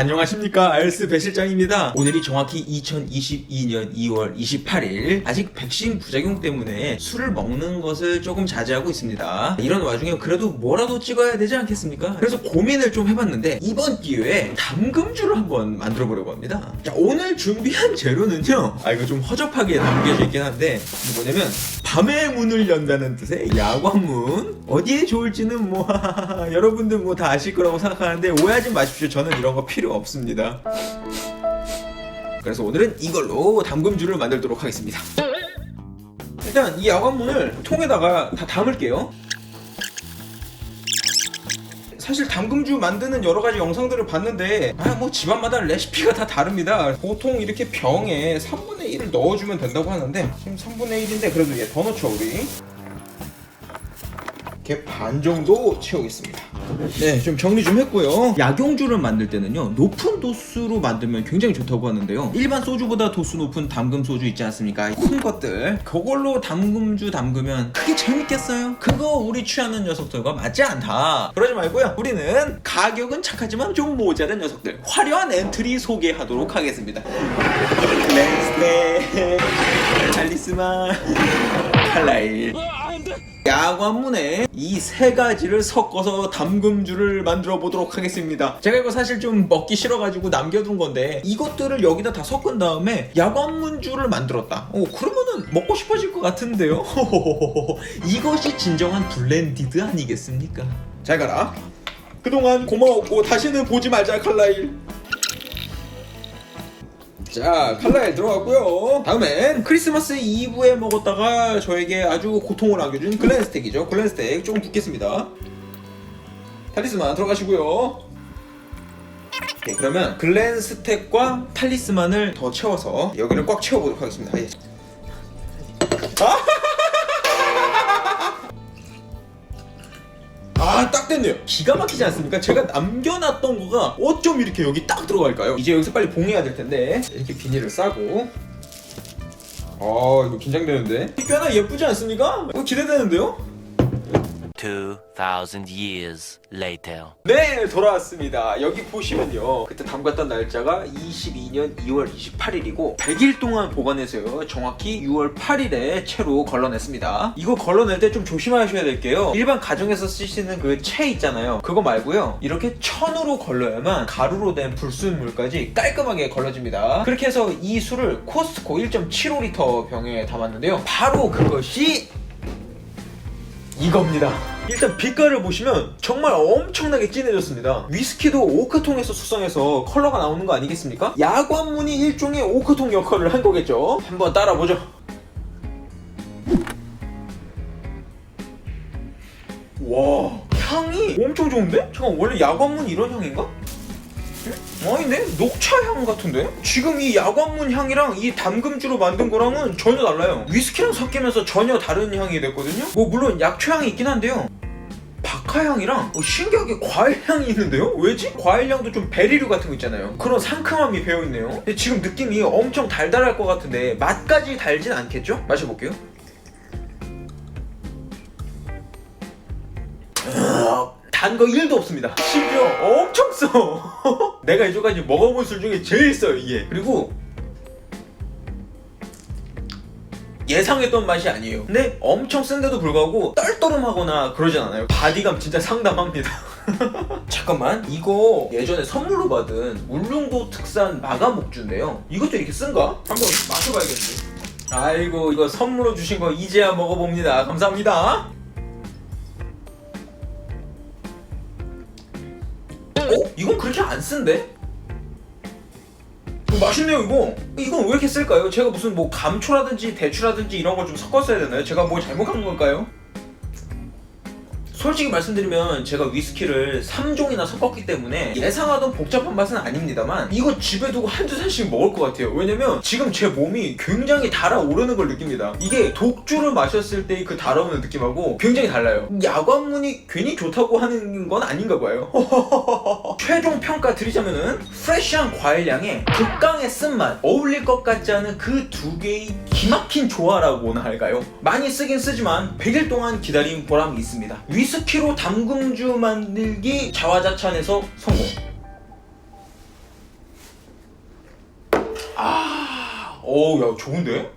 안녕하십니까 알스 배 실장입니다. 오늘이 정확히 2022년 2월 28일 아직 백신 부작용 때문에 술을 먹는 것을 조금 자제하고 있습니다. 이런 와중에 그래도 뭐라도 찍어야 되지 않겠습니까? 그래서 고민을 좀 해봤는데 이번 기회에 담금주를 한번 만들어 보려고 합니다. 자 오늘 준비한 재료는요. 아 이거 좀 허접하게 담겨져 있긴 한데 뭐냐면 밤의 문을 연다는 뜻의 야광문 어디에 좋을지는 뭐 여러분들 뭐 다 아실 거라고 생각하는데 오해하지 마십시오 저는 이런 거 필요 없습니다 그래서 오늘은 이걸로 담금주를 만들도록 하겠습니다 일단 이 야광문을 통에다가 다 담을게요 사실 담금주 만드는 여러 가지 영상들을 봤는데 아 뭐 집안마다 레시피가 다 다릅니다. 보통 이렇게 병에 3분의 1을 넣어주면 된다고 하는데 지금 3분의 1인데 그래도 얘 더 넣죠 우리. 이렇게 반 정도 채우겠습니다. 네, 좀 정리 좀 했고요. 약용주를 만들 때는요, 높은 도수로 만들면 굉장히 좋다고 하는데요. 일반 소주보다 도수 높은 담금 소주 있지 않습니까? 큰 것들. 그걸로 담금주 담그면 그게 재밌겠어요? 그거 우리 취하는 녀석들과 맞지 않다. 그러지 말고요. 우리는 가격은 착하지만 좀 모자란 녀석들. 화려한 엔트리 소개하도록 하겠습니다. 렌스테, 탈리스만, 칼라일. 야관문에 이 세 가지를 섞어서 담금주를 만들어 보도록 하겠습니다. 제가 이거 사실 좀 먹기 싫어가지고 남겨둔 건데 이것들을 여기다 다 섞은 다음에 야관문주를 만들었다. 어, 그러면은 먹고 싶어질 것 같은데요? 이것이 진정한 블렌디드 아니겠습니까? 잘 가라. 그동안 고마웠고 다시는 보지 말자 칼라일. 자, 칼라엘 들어갔고요. 다음엔 크리스마스 이브에 먹었다가 저에게 아주 고통을 안겨준 글렌스텍이죠. 글렌스텍 조금 붓겠습니다. 탈리스만 들어가시고요. 네, 그러면 글렌스텍과 탈리스만을 더 채워서 여기를 꽉 채워보도록 하겠습니다. 예. 됐네요. 기가 막히지 않습니까? 제가 남겨놨던 거가 어쩜 이렇게 여기 딱 들어갈까요? 이제 여기서 빨리 봉해야 될 텐데. 이렇게 비닐을 싸고. 아, 이거 긴장되는데? 꽤나 예쁘지 않습니까? 이거 기대되는데요? 2,000 years later. 네, 돌아왔습니다. 여기 보시면요. 그때 담갔던 날짜가 22년 2월 28일이고 100일 동안 보관해서요. 정확히 6월 8일에 채로 걸러냈습니다. 이거 걸러낼 때 좀 조심하셔야 될 게요. 일반 가정에서 쓰시는 그 채 있잖아요. 그거 말고요. 이렇게 천으로 걸러야만 가루로 된 불순물까지 깔끔하게 걸러집니다. 그렇게 해서 이 술을 코스트코 1.75리터 병에 담았는데요. 바로 그것이 이겁니다. 일단 빛깔을 보시면 정말 엄청나게 진해졌습니다. 위스키도 오크통에서 숙성해서 컬러가 나오는 거 아니겠습니까? 야관문이 일종의 오크통 역할을 한 거겠죠. 한번 따라보죠. 와, 향이 엄청 좋은데? 잠깐 원래 야관문 이런 향인가? 아닌데? 녹차 향 같은데? 지금 이 야관문 향이랑 이 담금주로 만든 거랑은 전혀 달라요. 위스키랑 섞이면서 전혀 다른 향이 됐거든요? 뭐 물론 약초 향이 있긴 한데요. 박하향이랑 어, 신기하게 과일향이 있는데요? 왜지? 과일향도 좀 베리류 같은 거 있잖아요. 그런 상큼함이 배어있네요. 지금 느낌이 엄청 달달할 것 같은데 맛까지 달진 않겠죠? 마셔볼게요. 단 거 1도 없습니다. 심지어 엄청 써. 내가 이제까지 먹어본 술 중에 제일 써요, 이게. 그리고 예상했던 맛이 아니에요. 근데 엄청 쓴데도 불구하고 떨떠름하거나 그러진 않아요. 바디감 진짜 상담합니다. 잠깐만, 이거 예전에 선물로 받은 울릉도 특산 마가목주인데요. 이것도 이렇게 쓴가? 한번 마셔봐야겠는데. 아이고, 이거 선물로 주신 거 이제야 먹어봅니다. 감사합니다. 어? 이건 그렇게 안 쓴데? 어, 맛있네요 이거 이건 왜 이렇게 쓸까요? 제가 무슨 뭐 감초라든지 대추라든지 이런 걸 좀 섞었어야 되나요? 제가 뭐 잘못한 걸까요? 솔직히 말씀드리면 제가 위스키를 3종이나 섞었기 때문에 예상하던 복잡한 맛은 아닙니다만 이거 집에 두고 한두 잔씩 먹을 것 같아요 왜냐면 지금 제 몸이 굉장히 달아오르는 걸 느낍니다 이게 독주를 마셨을 때의 그 달아오는 느낌하고 굉장히 달라요 야광문이 괜히 좋다고 하는 건 아닌가 봐요 최종 평가 드리자면은 프레쉬한 과일향에 극강의 쓴맛 어울릴 것 같지 않은 그 두 개의 기막힌 조화라고나 할까요? 많이 쓰긴 쓰지만 100일 동안 기다린 보람이 있습니다. 위스 스키로 담금주 만들기 자화자찬에서 성공. 아, 어우, 야, 좋은데?